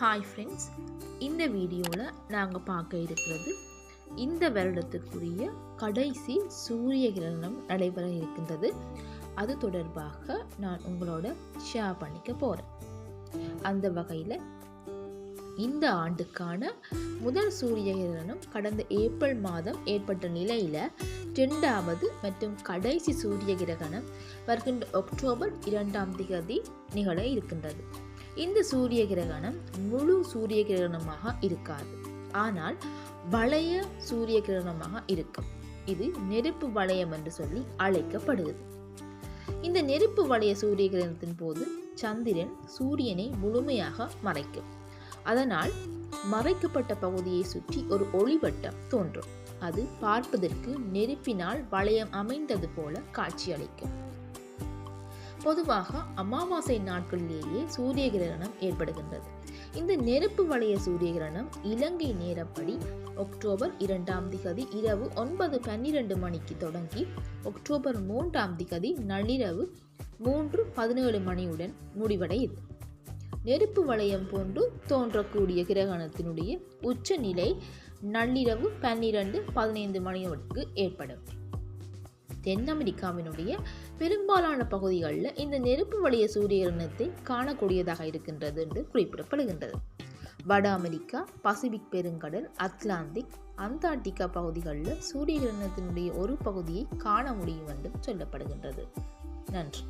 Hi friends இந்த வீடியோவில் நாங்கள் பார்க்க இருக்கிறது இந்த வருடத்துக்குரிய கடைசி சூரிய கிரகணம் நடைபெற இருக்கின்றது. அது தொடர்பாக நான் உங்களோட ஷேர் பண்ணிக்க போகிறேன் அந்த வகையில் இந்த ஆண்டுக்கான முதல் சூரிய கிரகணம் கடந்த ஏப்ரல் மாதம் ஏற்பட்ட நிலையில் இரண்டாவது மற்றும் கடைசி சூரிய கிரகணம் வருகின்ற அக்டோபர் இரண்டாம் திகதி நிகழ இருக்கின்றது. இந்த சூரிய கிரகணம் முழு சூரிய கிரகணமாக இருக்காது. ஆனால் வளைய சூரிய கிரகணமாக இருக்கும். இது நெருப்பு வளையம் என்று சொல்லி அழைக்கப்படுகிறது. இந்த நெருப்பு வளைய சூரிய கிரகணத்தின் போது சந்திரன் சூரியனை முழுமையாக மறைக்கும். அதனால் மறைக்கப்பட்ட பகுதியை சுற்றி ஒரு ஒளிவட்டம் தோன்றும். அது பார்ப்பதற்கு நெருப்பினால் வளையம் அமைந்தது போல காட்சியளிக்கும். பொதுவாக அமாவாசை நாட்களிலேயே சூரிய கிரகணம் ஏற்படுகின்றது. இந்த நெருப்பு வளைய சூரிய கிரகணம் இலங்கை நேரப்படி அக்டோபர் இரண்டாம் திகதி இரவு ஒன்பது பன்னிரண்டு மணிக்கு தொடங்கி அக்டோபர் மூன்றாம் திகதி நள்ளிரவு மூன்று பதினேழு மணியுடன் முடிவடையுது நெருப்பு வளையம் போன்று தோன்றக்கூடிய கிரகணத்தினுடைய உச்சநிலை நள்ளிரவு பன்னிரண்டு பதினைந்து மணிக்கு ஏற்படும். தென் அமெரிக்காவினுடைய பெரும்பாலான பகுதிகளில் இந்த நெருப்பு வழிய சூரிய கிரகணத்தை காணக்கூடியதாக இருக்கின்றது என்று குறிப்பிடப்படுகின்றது. வட அமெரிக்கா பசிபிக் பெருங்கடல் அட்லாந்திக் அந்தார்டிகா பகுதிகளில் சூரிய கிரகணத்தினுடைய ஒரு பகுதியை காண முடியும் என்றும் சொல்லப்படுகின்றது. நன்றி.